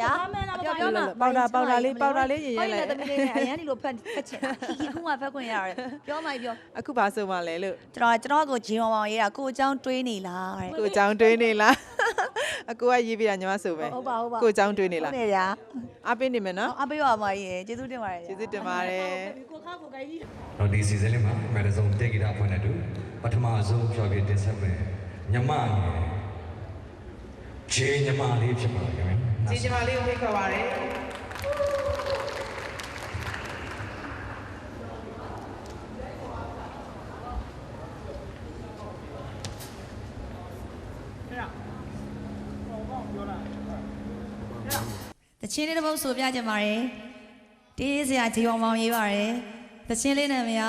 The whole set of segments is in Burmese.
ညာပြောပြောမှာပေါက်တာပေါက်တာလေးပေါက်တာလေးရင်ရဲဟုတ်လိုတယ်က်သမီးလေးနဲ့အရန်ဒီလိုဖတ်ဖတ်ချင်တာခီခီခုမှဖတ်ခွင့်ရတယ်ပြောမိုက်ပြောအခုပါဆိုမှလဲလို့ကျွန်တော်ကျွန်တော်ကိုဂျင်းအောင်အောင်ရေးတာကိုအကြောင်းတွေးနေလားတဲ့ကိုအကြောင်းတွေးနေလားအကိုကရေးပြတာညီမဆိုပဲဟုတ်ပါဟုတ်ပါကိုအကြောင်းတွေးနေလားဟုတ်တယ်ဗျာအားပေးနေမယ်နော်အပေးပါမကြီးကျေးဇူးတင်ပါတယ်ကျေးဇူးတင်ပါတယ်တော့ဒီစီဇန်လေးမှာမက်ဒဆုံတက်ဂီတာအဖွဲ့နဲ့တူပထမဆုံးဖြောပြတင်ဆက်မယ်ညမငယ်ခြေညမလေးဖြစ်ပါလိမ့်မယ် ကျေးဇူးပါလေးကိုဖိတ်ခေါ်ပါတယ်တချင်းလေးတစ်ပုတ်ဆိုပြကြပါတယ်တေးစရာဂျီအောင်မောင်ရေးပါတယ်တချင်းလေးနာမည်က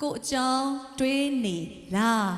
ကိုအကြောင်းတွေးနေလား